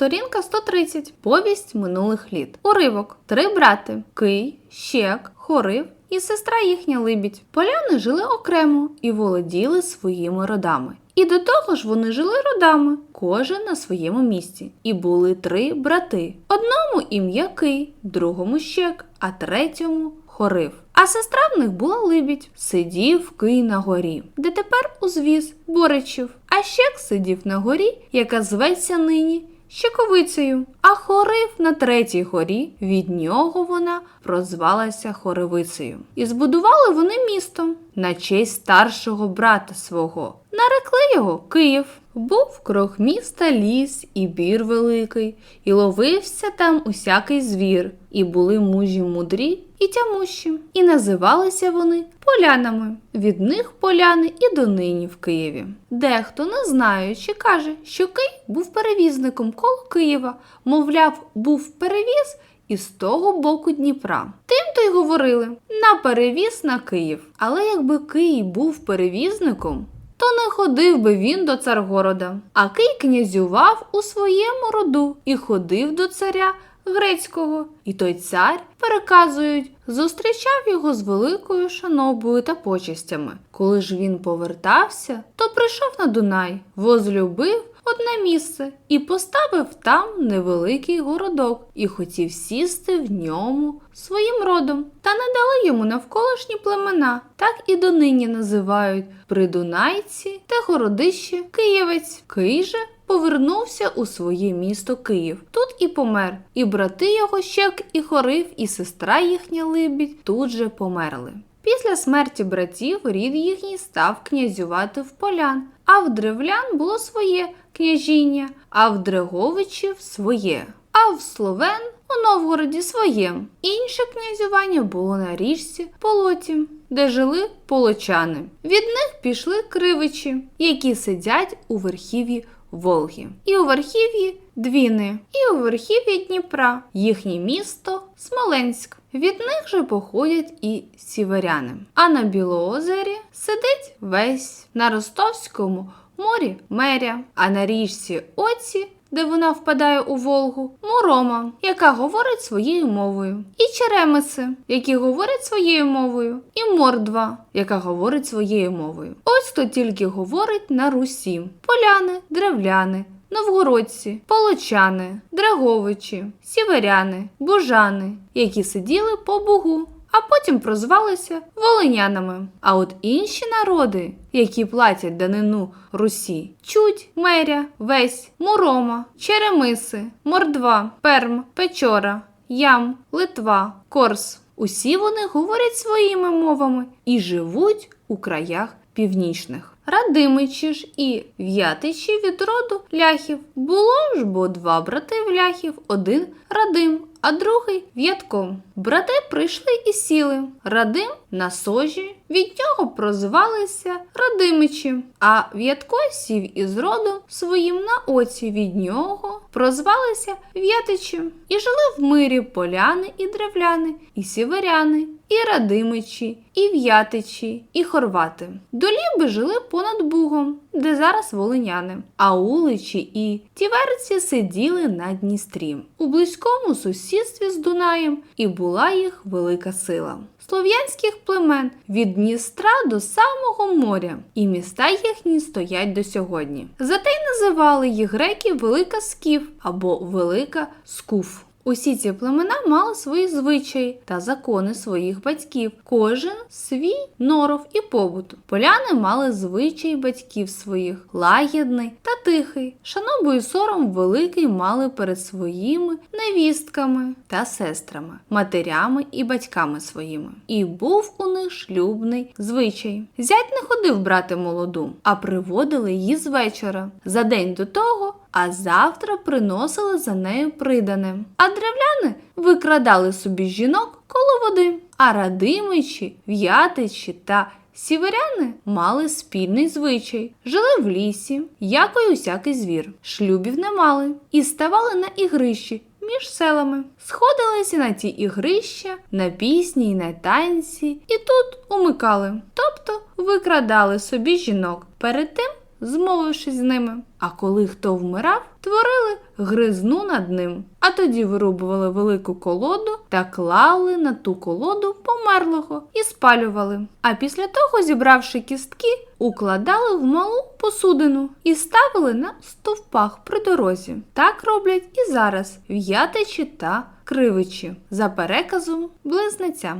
Сторінка 130. Повість минулих літ. Уривок. Три брати Кий, Щек, Хорив і сестра їхня Либідь. Поляни жили окремо і володіли своїми родами. І до того ж вони жили родами, кожен на своєму місці. І були три брати. Одному ім'я Кий, другому Щек, а третьому Хорив. А сестра в них була Либідь. Сидів Кий на горі, де тепер узвіз Боричів. А Щек сидів на горі, яка зветься нині Щековицею, а хорив на третій горі, від нього вона прозвалася Хоревицею. І збудували вони місто на честь старшого брата свого. Нарекли його Київ. Був круг міста ліс і бір великий, і ловився там усякий звір, і були мужі мудрі і тямущі, і називалися вони полянами. Від них поляни і донині в Києві. Дехто, не знаючи, каже, що Кий був перевізником коло Києва, мовляв, був перевіз із того боку Дніпра. Тим то й говорили на перевіз на Київ. Але якби Київ був перевізником, то не ходив би він до царгорода, а Кий князював у своєму роду і ходив до царя грецького. І той цар, переказують, зустрічав його з великою шанобою та почестями. Коли ж він повертався, то прийшов на Дунай, возлюбив одне місце і поставив там невеликий городок і хотів сісти в ньому своїм родом. Та не дали йому навколишні племена, так і донині називають придунайці та городище Києвець. Кий же повернувся у своє місто Київ. Тут і помер, і брати його Щек і Хорив, і сестра їхня Либідь тут же померли. Після смерті братів рід їхній став князювати в полян, а в древлян було своє княжіння, а в Дреговичів своє, а в словен у Новгороді своє. Інше князювання було на річці Полоті, де жили полочани. Від них пішли кривичі, які сидять у верхів'ї Волги, і у верхів'ї Двіни, і у верхів'ї Дніпра, їхнє місто Смоленськ. Від них же походять і сіверяни. А на Білоозері сидить весь на Ростовському морі Меря, а на річці Оці, де вона впадає у Волгу, Мурома, яка говорить своєю мовою, і Черемиси, які говорять своєю мовою, і Мордва, яка говорить своєю мовою. Ось хто тільки говорить на Русі: поляни, древляни. Новгородці, полочани, драговичі, сіверяни, бужани, які сиділи по Бугу, а потім прозвалися волинянами. А от інші народи, які платять данину Русі, чуть, меря, весь, мурома, черемиси, мордва, перм, печора, ям, литва, корс. Усі вони говорять своїми мовами і живуть у краях північних. Радимичі ж і в'ятичі від роду ляхів. Було ж бо два брати в ляхів, один радим, а другий в'ятком. Брати прийшли і сіли. Радим на сожі, від нього прозвалися Радимичі, а В'ятко сів із родом своїм на оці від нього прозвалися В'ятичі. І жили в мирі поляни і древляни, і сіверяни, і Радимичі, і В'ятичі, і хорвати. Доліби жили понад Бугом, де зараз волиняни, а уличі і тіверці сиділи на Дністрі у близькому сусідстві з Дунаєм, і була їх велика сила. Слов'янських племен від Дністра до самого моря, і міста їхні стоять до сьогодні. Зате й називали їх греки Велика Скіф або Велика Скуф. Усі ці племена мали свої звичаї та закони своїх батьків, кожен свій норов і побут. Поляни мали звичай батьків своїх, лагідний та тихий. Шанобу і сором великий мали перед своїми невістками та сестрами, матерями і батьками своїми. І був у них шлюбний звичай. Зять не ходив брати молоду, а приводили її з вечора. За день до того а завтра приносили за нею придане. А древляни викрадали собі жінок коло води, а радимичі, в'ятичі та сіверяни мали спільний звичай, жили в лісі, як і усякий звір, шлюбів не мали і ставали на ігрищі. Між селами сходилися на ті ігрища, на пісні й на танці, і тут умикали, тобто викрадали собі жінок. Перед тим змовившись з ними. А коли хто вмирав, творили гризну над ним. А тоді вирубували велику колоду та клали на ту колоду померлого і спалювали. А після того, зібравши кістки, укладали в малу посудину і ставили на стовпах при дорозі. Так роблять і зараз в Ятичі та Кривичі за переказом близнеця.